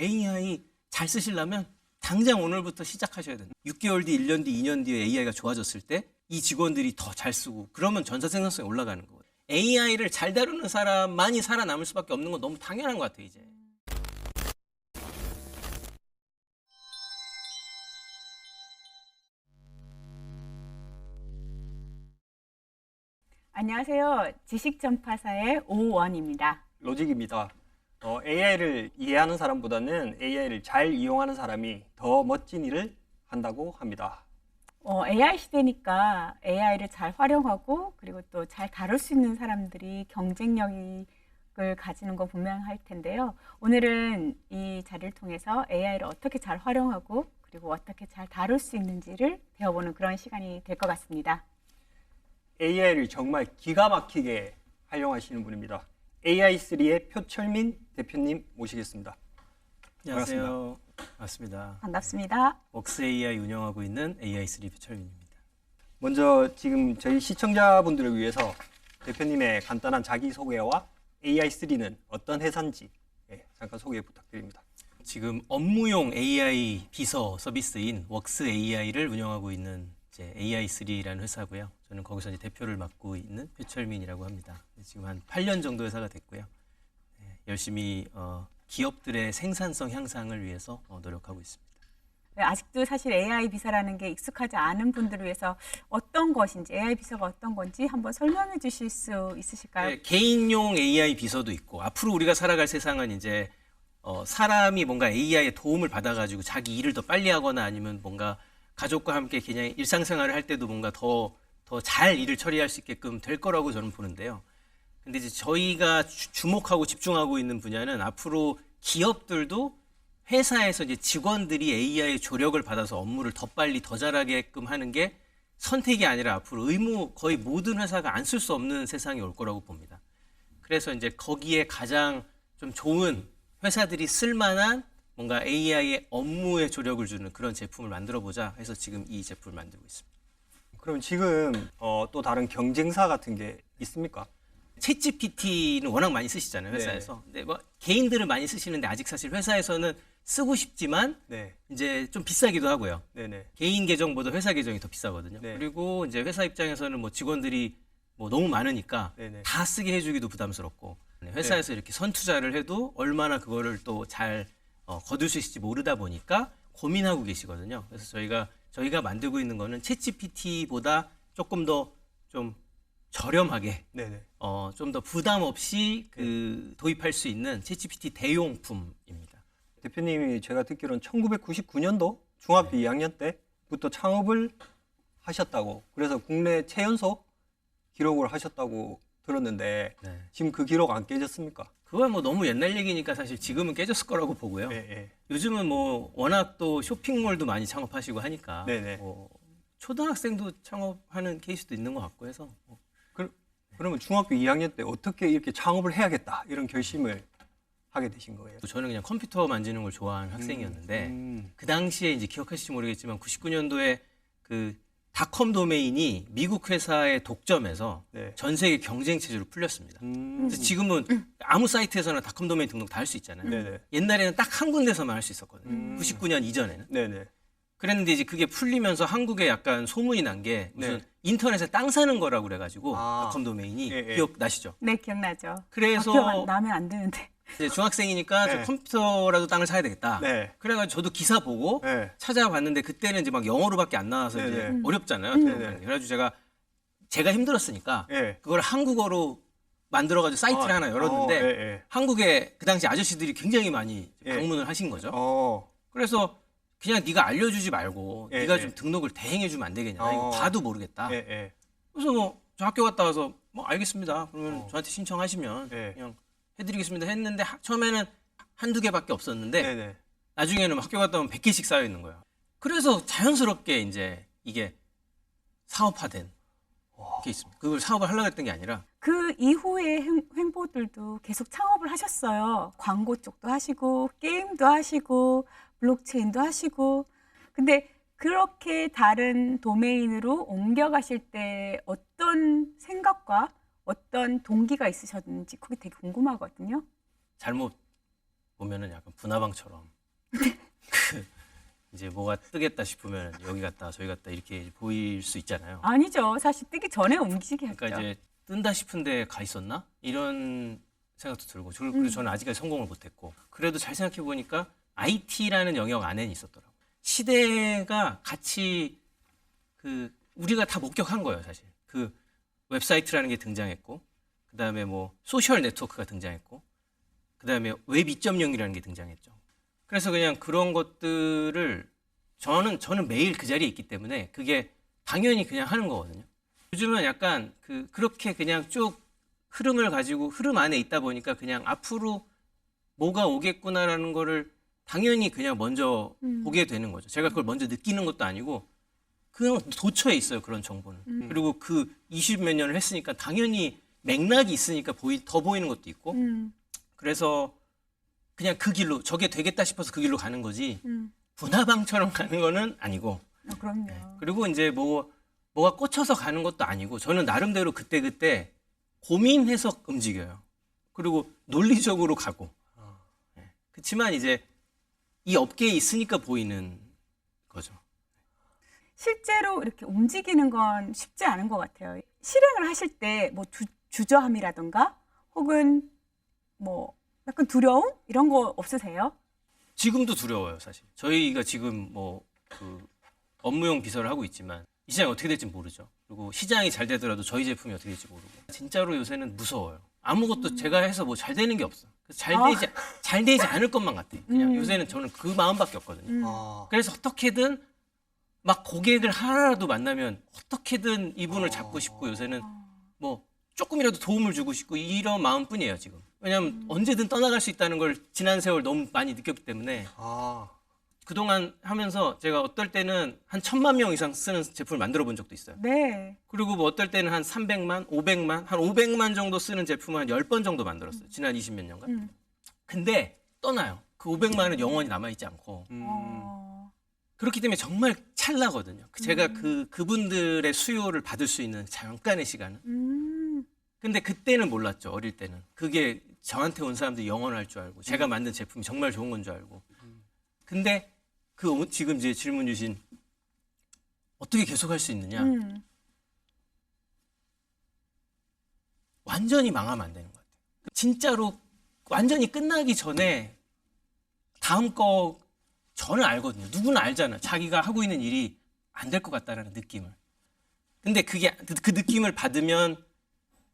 AI 잘 쓰시려면 당장 오늘부터 시작하셔야 된다. 6개월 뒤, 1년 뒤, 2년 뒤에 AI가 좋아졌을 때 이 직원들이 더 잘 쓰고 그러면 전사 생산성이 올라가는 거거든요. AI를 잘 다루는 사람만이 살아남을 수밖에 없는 건 너무 당연한 것 같아요, 이제. 안녕하세요. 지식전파사의 오원입니다. 로직입니다. 어, AI를 이해하는 사람보다는 AI를 잘 이용하는 사람이 더 멋진 일을 한다고 합니다. 어, AI 시대니까 AI를 잘 활용하고 그리고 또 잘 다룰 수 있는 사람들이 경쟁력을 가지는 거 분명할 텐데요. 오늘은 이 자리를 통해서 AI를 어떻게 잘 활용하고 그리고 어떻게 잘 다룰 수 있는지를 배워보는 그런 시간이 될 것 같습니다. AI를 정말 기가 막히게 활용하시는 분입니다. AI3의 표철민 대표님 모시겠습니다. 안녕하세요. 반갑습니다. 반갑습니다. 웍스 AI 운영하고 있는 AI3 표철민입니다. 먼저 지금 저희 시청자분들을 위해서 대표님의 간단한 자기소개와 AI3는 어떤 회사인지 예, 잠깐 소개 부탁드립니다. 지금 업무용 AI 비서 서비스인 웍스 AI를 운영하고 있는 이제 AI3라는 회사고요. 저는 거기서 이제 대표를 맡고 있는 표철민이라고 합니다. 지금 한 8년 정도 회사가 됐고요. 네, 열심히 어, 기업들의 생산성 향상을 위해서 어, 노력하고 있습니다. 네, 아직도 사실 AI 비서라는 게 익숙하지 않은 분들을 위해서 어떤 것인지 AI 비서가 어떤 건지 한번 설명해 주실 수 있으실까요? 네, 개인용 AI 비서도 있고 앞으로 우리가 살아갈 세상은 이제 어, 사람이 뭔가 AI의 도움을 받아가지고 자기 일을 더 빨리 하거나 아니면 뭔가 가족과 함께 그냥 일상생활을 할 때도 뭔가 더 더 잘 일을 처리할 수 있게끔 될 거라고 저는 보는데요. 근데 이제 저희가 주- 주목하고 집중하고 있는 분야는 앞으로 기업들도 회사에서 이제 직원들이 AI의 조력을 받아서 업무를 더 빨리 더 잘하게끔 하는 게 선택이 아니라 앞으로 의무 거의 모든 회사가 안 쓸 수 없는 세상이 올 거라고 봅니다. 그래서 이제 거기에 가장 좀 좋은 회사들이 쓸만한 뭔가 AI의 업무에 조력을 주는 그런 제품을 만들어 보자 해서 지금 이 제품을 만들고 있습니다. 그럼 지금 어, 또 다른 경쟁사 같은 게 있습니까? 챗GPT는 워낙 많이 쓰시잖아요 회사에서. 근데 뭐 개인들은 많이 쓰시는데 아직 사실 회사에서는 쓰고 싶지만 네, 이제 좀 비싸기도 하고요. 네, 네. 개인 계정보다 회사 계정이 더 비싸거든요. 네. 그리고 이제 회사 입장에서는 뭐 직원들이 뭐 너무 많으니까 네네. 다 쓰게 해주기도 부담스럽고 네, 회사에서 이렇게 선 투자를 해도 얼마나 그거를 또 잘 어, 거둘 수 있을지 모르다 보니까 고민하고 계시거든요. 그래서 저희가 저희가 만들고 있는 거는 챗GPT보다 조금 더 좀 저렴하게 네, 네. 어, 좀 더 부담 없이 그 도입할 수 있는 챗GPT 대용품입니다. 대표님이 제가 듣기로는 1999년도 중학교 2학년 때부터 창업을 하셨다고 그래서 국내 최연소 기록을 하셨다고 들었는데 네. 지금 그 기록 안 깨졌습니까? 그건 뭐 너무 옛날 얘기니까 사실 지금은 깨졌을 거라고 보고요. 네, 네. 요즘은 뭐 워낙 또 쇼핑몰도 많이 창업하시고 하니까 네네. 뭐 초등학생도 창업하는 케이스도 있는 것 같고 해서 뭐 그, 그러면 중학교 2학년 때 어떻게 이렇게 창업을 해야겠다 이런 결심을 하게 되신 거예요? 또 저는 그냥 컴퓨터 만지는 걸 좋아하는 학생이었는데 음, 그 당시에 이제 기억하실지 모르겠지만 99년도에 그 닷컴 도메인이 미국 회사의 독점에서 네. 전 세계 경쟁 체제로 풀렸습니다. 음, 그래서 지금은 아무 사이트에서나 닷컴 도메인 등록 다 할 수 있잖아요. 네네. 옛날에는 딱 한 군데서만 할 수 있었거든요. 음. 99년 이전에는. 네네. 그랬는데 이제 그게 풀리면서 한국에 약간 소문이 난 게 무슨 네. 인터넷에 땅 사는 거라고 그래가지고 아. 닷컴 도메인이 예, 예. 기억 나시죠? 네, 기억나죠. 그래서 아, 기억 안 나면 안 되는데. 이제 중학생이니까 저 네. 컴퓨터라도 땅을 사야 되겠다. 네. 그래가지고 저도 기사 보고 네. 찾아봤는데 그때는 이제 막 영어로밖에 안 나와서 네, 이제 네. 어렵잖아요. 네, 어떻게 네. 보면. 그래가지고 제가 제가 힘들었으니까 예. 그걸 한국어로 만들어가지고 사이트를 아, 하나 열었는데 어, 예, 예. 한국에 그 당시 아저씨들이 굉장히 많이 예. 방문을 하신 거죠. 어. 그래서 그냥 네가 알려주지 말고 예, 네가 예. 좀 등록을 대행해주면 안 되겠냐. 나 이거 어. 봐도 모르겠다. 예, 예. 그래서 뭐 저 학교 갔다 와서 뭐 알겠습니다. 그러면 어. 저한테 신청하시면 예. 그냥 해드리겠습니다 했는데 하- 처음에는 한두 개밖에 없었는데 네, 네. 나중에는 학교 갔다 오면 100개씩 쌓여 있는 거예요. 그래서 자연스럽게 이제 이게 사업화된 게 있습니다. 그걸 사업을 하려고 했던 게 아니라 그 이후의 행, 행보들도 계속 창업을 하셨어요. 광고 쪽도 하시고, 게임도 하시고, 블록체인도 하시고. 근데 그렇게 다른 도메인으로 옮겨가실 때 어떤 생각과 어떤 동기가 있으셨는지 그게 되게 궁금하거든요. 잘못 보면은 약간 분화방처럼 그 이제 뭐가 뜨겠다 싶으면 여기 갔다 저기 갔다 이렇게 보일 수 있잖아요. 아니죠. 사실 뜨기 전에 움직이게 했죠. 그러니까 이제 뜬다 싶은데 가 있었나 이런 생각도 들고 저- 그리고 음. 저는 아직까지 성공을 못했고 그래도 잘 생각해 보니까 IT라는 영역 안에는 있었더라고. 시대가 같이 그 우리가 다 목격한 거예요, 사실. 그 웹사이트라는 게 등장했고, 그 다음에 뭐 소셜 네트워크가 등장했고, 그 다음에 웹 2.0이라는 게 등장했죠. 그래서 그냥 그런 것들을 저는 저는 매일 그 자리에 있기 때문에 그게 당연히 그냥 하는 거거든요. 요즘은 약간 그 그렇게 그냥 쭉 흐름을 가지고 흐름 안에 있다 보니까 그냥 앞으로 뭐가 오겠구나라는 거를 당연히 그냥 먼저 음. 보게 되는 거죠. 제가 그걸 먼저 느끼는 것도 아니고 그냥 도처에 있어요 그런 정보는. 음. 그리고 그 20 몇 년을 했으니까 당연히 맥락이 있으니까 보이, 더 보이는 것도 있고 음, 그래서 그냥 그 길로 저게 되겠다 싶어서 그 길로 가는 거지 음. 분화방처럼 가는 거는 아니고 어, 그럼요. 네. 그리고 이제 뭐 뭐가 꽂혀서 가는 것도 아니고 저는 나름대로 그때 그때 고민해서 움직여요. 그리고 논리적으로 가고. 네. 그렇지만 이제 이 업계에 있으니까 보이는 거죠. 실제로 이렇게 움직이는 건 쉽지 않은 것 같아요. 실행을 하실 때 뭐 주저함이라던가 혹은 뭐 약간 두려움 이런 거 없으세요? 지금도 두려워요, 사실. 저희가 지금 뭐 그 업무용 비서를 하고 있지만 이 시장이 어떻게 될지 모르죠. 그리고 시장이 잘 되더라도 저희 제품이 어떻게 될지 모르고. 진짜로 요새는 무서워요. 아무것도 제가 해서 뭐 잘 되는 게 없어. 잘 아. 되지 잘 되지 않을 것만 같아. 그냥 음. 요새는 저는 그 마음밖에 없거든요. 음. 아, 그래서 어떻게든 막 고객을 하나라도 만나면 어떻게든 이분을 잡고 싶고 요새는 뭐 조금이라도 도움을 주고 싶고 이런 마음뿐이에요 지금. 왜냐하면 언제든 떠나갈 수 있다는 걸 지난 세월 너무 많이 느꼈기 때문에 아, 그동안 하면서 제가 어떨 때는 한 천만 명 이상 쓰는 제품을 만들어 본 적도 있어요. 네. 그리고 뭐 어떨 때는 한 300만, 500만, 한 500만 정도 쓰는 제품을 한 10번 정도 만들었어요. 지난 20몇 년간. 음. 근데 떠나요. 그 500만은 영원히 남아있지 않고. 음, 어, 그렇기 때문에 정말 찰나거든요. 그 제가 그 그분들의 수요를 받을 수 있는 잠깐의 시간은. 음, 근데 그때는 몰랐죠. 어릴 때는 그게 저한테 온 사람들이 영원할 줄 알고 제가 만든 제품이 정말 좋은 건 줄 알고. 근데 그 오- 지금 이제 질문 주신 어떻게 계속할 수 있느냐? 음, 완전히 망하면 안 되는 것 같아요. 진짜로 완전히 끝나기 전에 다음 거 저는 알거든요. 누구나 알잖아요. 자기가 하고 있는 일이 안 될 것 같다라는 느낌을. 근데 그게 그, 그 느낌을 받으면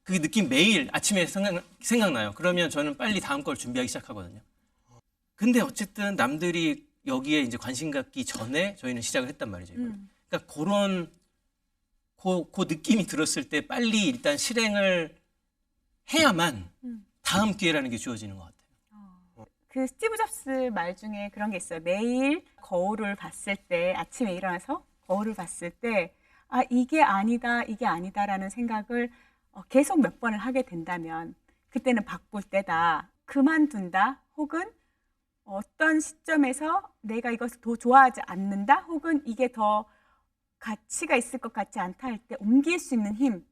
그 느낌 매일 아침에 생각, 생각나요. 그러면 저는 빨리 다음 걸 준비하기 시작하거든요. 근데 어쨌든 남들이 여기에 이제 관심 갖기 전에 저희는 시작을 했단 말이죠. 음. 그러니까 그런 그, 그 느낌이 들었을 때 빨리 일단 실행을 해야만 음. 다음 기회라는 게 주어지는 것 같아요. 그 스티브 잡스 말 중에 그런 게 있어요. 매일 거울을 봤을 때 아침에 일어나서 거울을 봤을 때 아, 이게 아니다, 이게 아니다라는 생각을 어, 계속 몇 번을 하게 된다면 그때는 바꿀 때다. 그만둔다. 혹은 어떤 시점에서 내가 이것을 더 좋아하지 않는다. 혹은 이게 더 가치가 있을 것 같지 않다 할 때 옮길 수 있는 힘.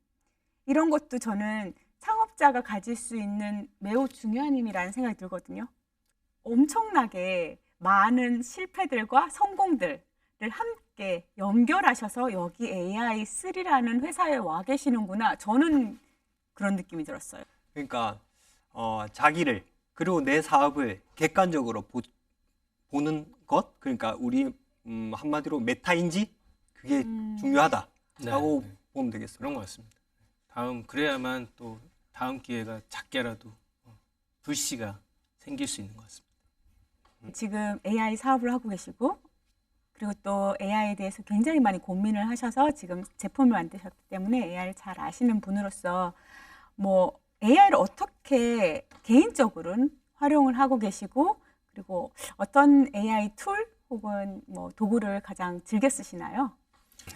이런 것도 저는 창업자가 가질 수 있는 매우 중요한 힘이라는 생각이 들거든요. 엄청나게 많은 실패들과 성공들을 함께 연결하셔서 여기 AI3라는 회사에 와 계시는구나. 저는 그런 느낌이 들었어요. 그러니까 어, 자기를 그리고 내 사업을 객관적으로 보, 보는 것, 그러니까 우리 음, 한마디로 메타인지 그게 음. 중요하다라고 네, 네. 보면 되겠어요. 그런 것 같습니다. 다음 그래야만 또 다음 기회가 작게라도 어, 불씨가 생길 수 있는 것 같습니다. 지금 AI 사업을 하고 계시고 그리고 또 AI에 대해서 굉장히 많이 고민을 하셔서 지금 제품을 만드셨기 때문에 AI를 잘 아시는 분으로서 뭐 AI를 어떻게 개인적으로는 활용을 하고 계시고 그리고 어떤 AI 툴 혹은 뭐 도구를 가장 즐겨 쓰시나요?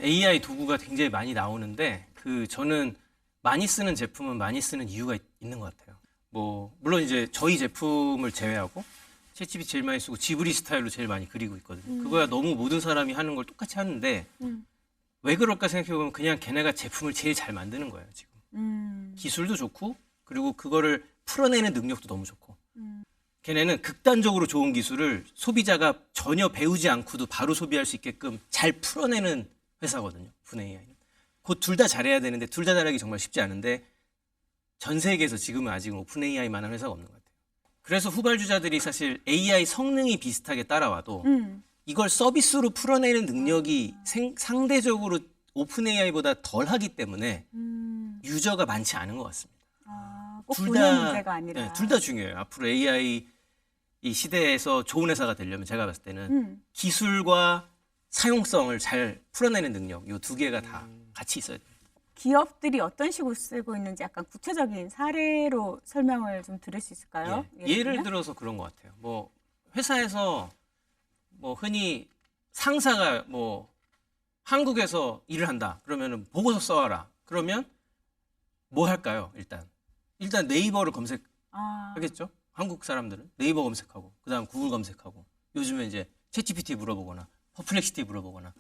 AI 도구가 굉장히 많이 나오는데 그 저는 많이 쓰는 제품은 많이 쓰는 이유가 있, 는것 같아요. 뭐 물론 이제 저희 제품을 제외하고 챗GPT 제일 많이 쓰고 지브리 스타일로 제일 많이 그리고 있거든요. 그거야 너무 모든 사람이 하는 걸 똑같이 하는데 음. 왜 그럴까 생각해 보면 그냥 걔네가 제품을 제일 잘 만드는 거예요 지금. 음, 기술도 좋고 그리고 그거를 풀어내는 능력도 너무 좋고 음. 걔네는 극단적으로 좋은 기술을 소비자가 전혀 배우지 않고도 바로 소비할 수 있게끔 잘 풀어내는 회사거든요. 오픈AI는. 곧 둘 다 잘해야 되는데 둘 다 잘하기 정말 쉽지 않은데 전 세계에서 지금은 아직은 오픈AI만한 회사가 없는 것 같아요. 그래서 후발주자들이 사실 AI 성능이 비슷하게 따라와도 음. 이걸 서비스로 풀어내는 능력이 생- 상대적으로 오픈AI보다 덜 하기 때문에 음. 유저가 많지 않은 것 같습니다. 아, 꼭둘 분야 다- 문제가 아니라. 네, 둘다 중요해요. 앞으로 AI 이 시대에서 좋은 회사가 되려면 제가 봤을 때는 음. 기술과 사용성을 잘 풀어내는 능력 이 두 개가 다 음. 같이 있어야 돼요. 기업들이 어떤 식으로 쓰고 있는지 약간 구체적인 사례로 설명을 좀 들을 수 있을까요? 예. 예를 들면? 들어서 그런 것 같아요. 뭐 회사에서 뭐 흔히 상사가 뭐 한국에서 일을 한다. 그러면은 보고서 써와라. 그러면 뭐 할까요? 일단 일단 네이버를 아, 검색하겠죠. 한국 사람들은 네이버 검색하고 그다음 구글 검색하고 요즘에 이제 챗GPT 물어보거나 퍼플렉시티 물어보거나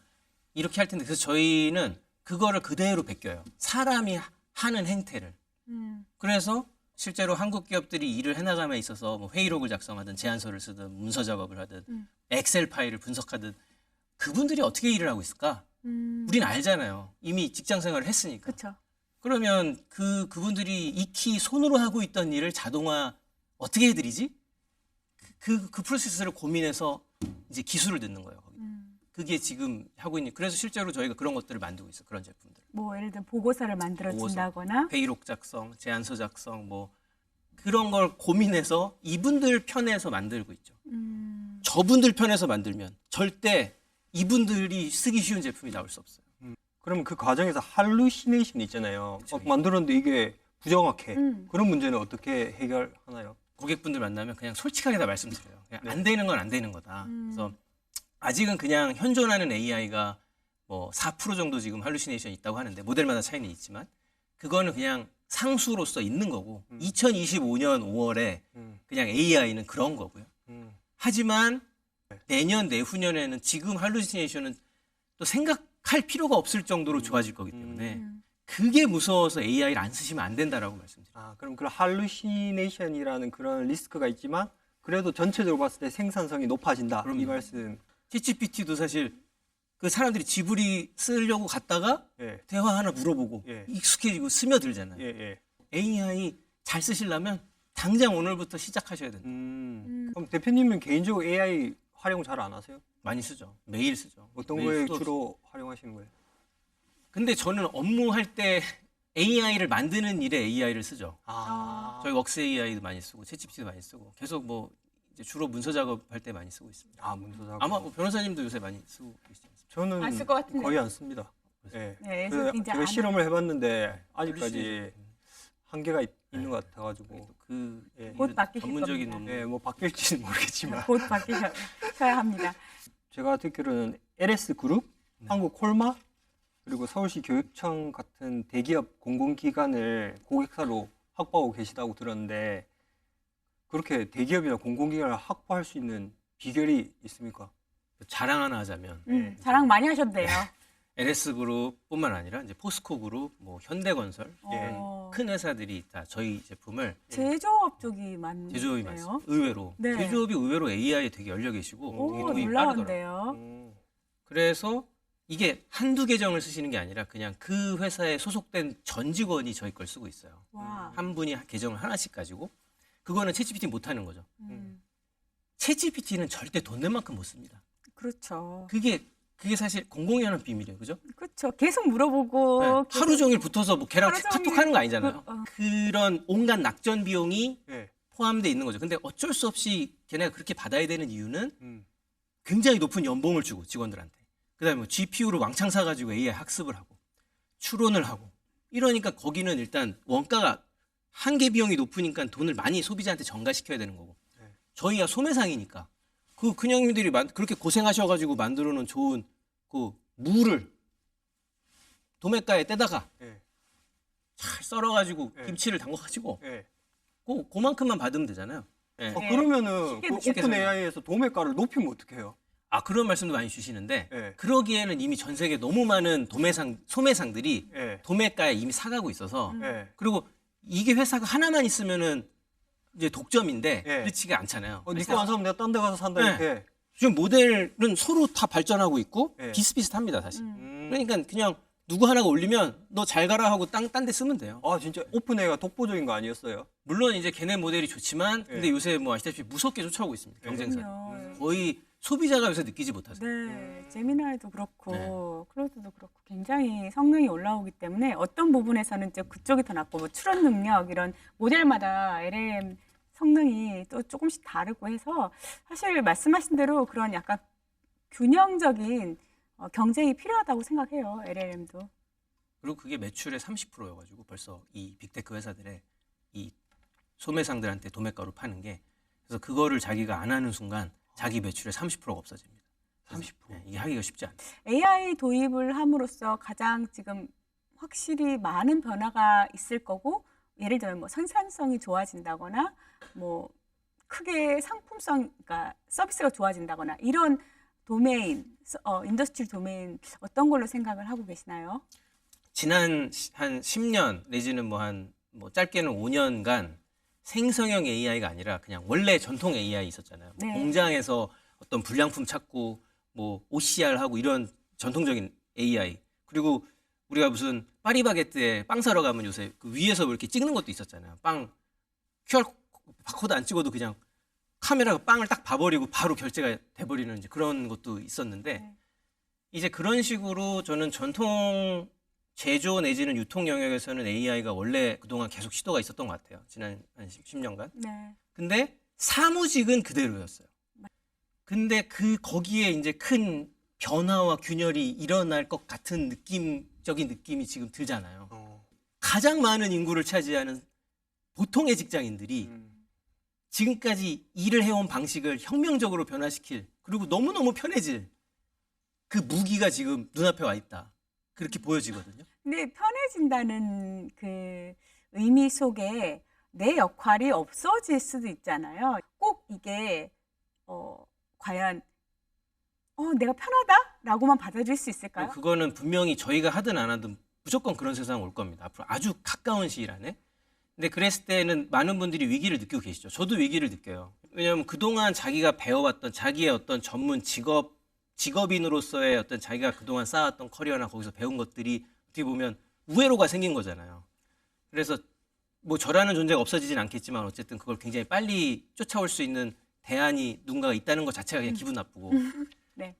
이렇게 할 텐데 그래서 저희는 그거를 그대로 베껴요. 사람이 하- 하는 행태를. 음. 그래서 실제로 한국 기업들이 일을 해나감에 있어서 뭐 회의록을 작성하든 제안서를 쓰든 문서 작업을 하든 음. 엑셀 파일을 분석하든 그분들이 어떻게 일을 하고 있을까? 음. 우린 알잖아요. 이미 직장 생활을 했으니까. 그렇죠. 그러면 그 그분들이 익히 손으로 하고 있던 일을 자동화 어떻게 해드리지? 그, 그 프로세스를 고민해서 이제 기술을 듣는 거예요. 음. 그게 지금 하고 있는. 그래서 실제로 저희가 그런 것들을 만들고 있어요. 그런 제품들. 뭐 예를 들어 보고서를 만들어 준다거나 회의록 작성, 제안서 작성, 뭐 그런 걸 고민해서 이분들 편에서 만들고 있죠. 음. 저분들 편에서 만들면 절대 이분들이 쓰기 쉬운 제품이 나올 수 없어요. 그러면 그 과정에서 할루시네이션 있잖아요. 그쵸. 막 만들었는데 이게 부정확해. 음. 그런 문제는 어떻게 해결하나요? 고객분들 만나면 그냥 솔직하게 다 말씀드려요. 그냥 네. 안 되는 건 안 되는 거다. 음. 그래서 아직은 그냥 현존하는 AI가 뭐 4% 정도 지금 할루시네이션이 있다고 하는데 모델마다 차이는 있지만 그거는 그냥 상수로서 있는 거고 음. 2025년 5월에 음, 그냥 AI는 그런 거고요. 음. 하지만 네. 내년 내후년에는 지금 할루시네이션은 또 생각할 필요가 없을 정도로 좋아질 거기 때문에 음. 그게 무서워서 AI를 안 쓰시면 안 된다라고 말씀드려요. 아, 그럼 그런 할루시네이션이라는 그런 리스크가 있지만 그래도 전체적으로 봤을 때 생산성이 높아진다. 그럼요. 이 말씀. 챗GPT도 사실 그 사람들이 지브리 쓰려고 갔다가 예. 대화 하나 물어보고 예. 익숙해지고 스며들잖아요. 예, 예. AI 잘 쓰시려면 당장 오늘부터 시작하셔야 된다. 음. 음. 그럼 대표님은 개인적으로 AI 활용 잘 안 하세요? 많이 쓰죠. 매일 쓰죠. 어떤 매일 거에 없이. 주로 활용하시는 거예요? 근데 저는 업무할 때 AI를 만드는 일에 AI를 쓰죠. 아, 저희 웍스 AI도 많이 쓰고 챗GPT도 많이 쓰고 계속 뭐 주로 문서 작업할 때 많이 쓰고 있습니다. 아 문서 작업. 아마 뭐 변호사님도 요새 많이 쓰고 계시지 않습니까? 저는 안쓸것 같은데. 거의 안 씁니다. 예. 네, 그래서 그래서 이제 제가 안 실험을 해봤는데 아직까지. 한계가 있, 네. 는것 같아가지고 그 예. 곧 바뀌실 전문적인 겁니다. 논문 예, 뭐 바뀔지는 모르겠지만 곧 바뀌셔야 합니다. 제가 듣기로는 LS 그룹, 네. 한국 콜마 그리고 서울시 교육청 같은 대기업 공공기관을 고객사로 확보하고 계시다고 들었는데 그렇게 대기업이나 공공기관을 확보할 수 있는 비결이 있습니까? 자랑 하나 하자면 음, 자랑 많이 하셨대요. LS 그룹뿐만 아니라 이제 포스코 그룹, 뭐 현대건설 예. 어, 큰 회사들이 다 저희 제품을 제조업 쪽이 많네요. 제조업이 많습니다. 의외로 네. 제조업이 의외로 AI에 되게 열려 계시고 되게 오, 도입이 빠르더라고요. 놀라운데요. 음, 그래서 이게 한두 계정을 쓰시는 게 아니라 그냥 그 회사에 소속된 전 직원이 저희 걸 쓰고 있어요. 와. 한 분이 계정을 하나씩 가지고 그거는 챗GPT 못 하는 거죠. 음, 챗GPT는 절대 돈 낸 만큼 못 씁니다. 그렇죠. 그게 그게 사실 공공이 하는 비밀이에요. 그죠? 그렇죠. 계속 물어보고 네, 계속 하루 종일 붙어서 뭐 걔랑 종일 카톡 하는 거 아니잖아요. 그, 어. 그런 온갖 낙전 비용이 예. 포함되어 있는 거죠. 근데 어쩔 수 없이 걔네가 그렇게 받아야 되는 이유는 음, 굉장히 높은 연봉을 주고 직원들한테. 그다음에 뭐 GPU를 왕창 사가지고 AI 학습을 하고 추론을 하고 이러니까 거기는 일단 원가가 한계 비용이 높으니까 돈을 많이 소비자한테 전가시켜야 되는 거고 네. 저희가 소매상이니까 그 그냥님들이 만- 그렇게 고생하셔가지고 만들어 놓은 좋은 그 무를 도매가에 떼다가 예. 잘 썰어가지고 네. 김치를 담궈가지고 예. 그 그만큼만 받으면 되잖아요. 네. 그러면은 그 오픈 AI에서 도매가를 높이면 어떡해요? 아 그런 말씀도 많이 주시는데 예. 그러기에는 이미 전 세계 너무 많은 도매상 소매상들이 예. 도매가에 이미 사가고 있어서 음. 예. 그리고 이게 회사가 하나만 있으면은 이제 독점인데 예. 그렇지가 않잖아요. 어, 니거 안 사면 내가 딴 데 가서 산다 네. 이렇게. 지금 모델은 서로 다 발전하고 있고 예. 비슷비슷합니다, 사실. 음. 음. 그러니까 그냥 누구 하나가 올리면 너 잘 가라 하고 땅 딴 데 쓰면 돼요. 아 진짜 오픈A가 독보적인 거 아니었어요? 물론 이제 걔네 모델이 좋지만 근데 예. 요새 뭐 아시다시피 무섭게 쫓아오고 있습니다. 예. 경쟁사. 그럼요. 거의 소비자가 요새 느끼지 못하세요. 네, 제미나이도 그렇고 네. 클로드도 그렇고 굉장히 성능이 올라오기 때문에 어떤 부분에서는 이제 그쪽이 더 낫고 뭐 출원 능력 이런 모델마다 LLM 성능이 또 조금씩 다르고 해서 사실 말씀하신 대로 그런 약간 균형적인 어, 경쟁이 필요하다고 생각해요 LLM도. 그리고 그게 매출의 30%여가지고 벌써 이 빅테크 회사들의 이 소매상들한테 도매가로 파는 게 그래서 그거를 자기가 안 하는 순간 자기 매출의 30%가 없어집니다. 30%? 네, 이게 하기가 쉽지 않아요. AI 도입을 함으로써 가장 지금 확실히 많은 변화가 있을 거고 예를 들면 뭐 생산성이 좋아진다거나 뭐 크게 상품성 그러니까 서비스가 좋아진다거나 이런 도메인 서- 어, 인더스트리 도메인 어떤 걸로 생각을 하고 계시나요? 지난 시- 한 10년 내지는 뭐 한뭐 짧게는 5년간 생성형 AI가 아니라 그냥 원래 전통 AI 있었잖아요. 네. 공장에서 어떤 불량품 찾고 뭐 OCR 하고 이런 전통적인 AI 그리고 우리가 무슨 파리바게뜨에 빵 사러 가면 요새 그 위에서 이렇게 찍는 것도 있었잖아요. 빵 QR 바코드 안 찍어도 그냥 카메라가 빵을 딱 봐버리고 바로 결제가 돼버리는 그런 것도 있었는데 네. 이제 그런 식으로 저는 전통 제조 내지는 유통 영역에서는 AI가 원래 그동안 계속 시도가 있었던 것 같아요. 지난 한 10년간. 네. 근데 사무직은 그대로였어요. 근데 그 거기에 이제 큰 변화와 균열이 일어날 것 같은 느낌적인 느낌이 지금 들잖아요. 어. 가장 많은 인구를 차지하는 보통의 직장인들이 음. 지금까지 일을 해온 방식을 혁명적으로 변화시킬 그리고 너무너무 편해질 그 무기가 지금 눈앞에 와 있다. 그렇게 보여지거든요. 근데 편해진다는 그 의미 속에 내 역할이 없어질 수도 있잖아요. 꼭 이게 어 과연 어 내가 편하다라고만 받아들일 수 있을까요? 그거는 분명히 저희가 하든 안 하든 무조건 그런 세상 올 겁니다. 앞으로 아주 가까운 시일 안에. 근데 그랬을 때는 많은 분들이 위기를 느끼고 계시죠. 저도 위기를 느껴요. 왜냐하면 그동안 자기가 배워왔던 자기의 어떤 전문 직업, 직업인으로서의 어떤 자기가 그동안 쌓았던 커리어나 거기서 배운 것들이 어떻게 보면 우회로가 생긴 거잖아요. 그래서 뭐 저라는 존재가 없어지진 않겠지만 어쨌든 그걸 굉장히 빨리 쫓아올 수 있는 대안이 누군가가 있다는 것 자체가 그냥 기분 나쁘고. 네.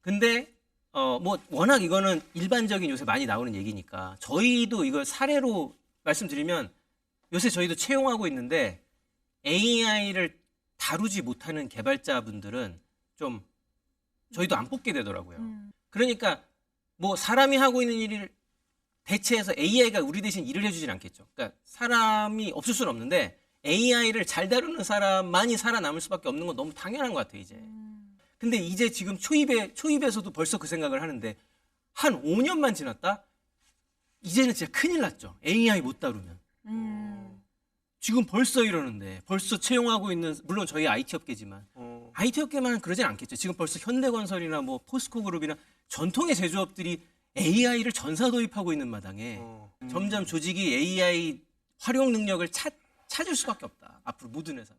근데 어 뭐 워낙 이거는 일반적인 요새 많이 나오는 얘기니까 저희도 이걸 사례로 말씀드리면 요새 저희도 채용하고 있는데 AI를 다루지 못하는 개발자분들은 좀 저희도 안 뽑게 되더라고요. 음, 그러니까 뭐 사람이 하고 있는 일을 대체해서 AI가 우리 대신 일을 해주진 않겠죠. 그러니까 사람이 없을 수는 없는데 AI를 잘 다루는 사람만이 살아남을 수밖에 없는 건 너무 당연한 것 같아요, 이제. 음, 근데 이제 지금 초입에 초입에서도 벌써 그 생각을 하는데 한 5년만 지났다 이제는 진짜 큰일 났죠. AI 못 다루면 음, 지금 벌써 이러는데 벌써 채용하고 있는 물론 저희 IT 업계지만 어. IT 업계만 그러진 않겠죠. 지금 벌써 현대건설이나 뭐 포스코 그룹이나 전통의 제조업들이 AI를 전사 도입하고 있는 마당에 어. 점점 조직이 AI 활용 능력을 찾, 찾을 수밖에 없다. 앞으로 모든 회사.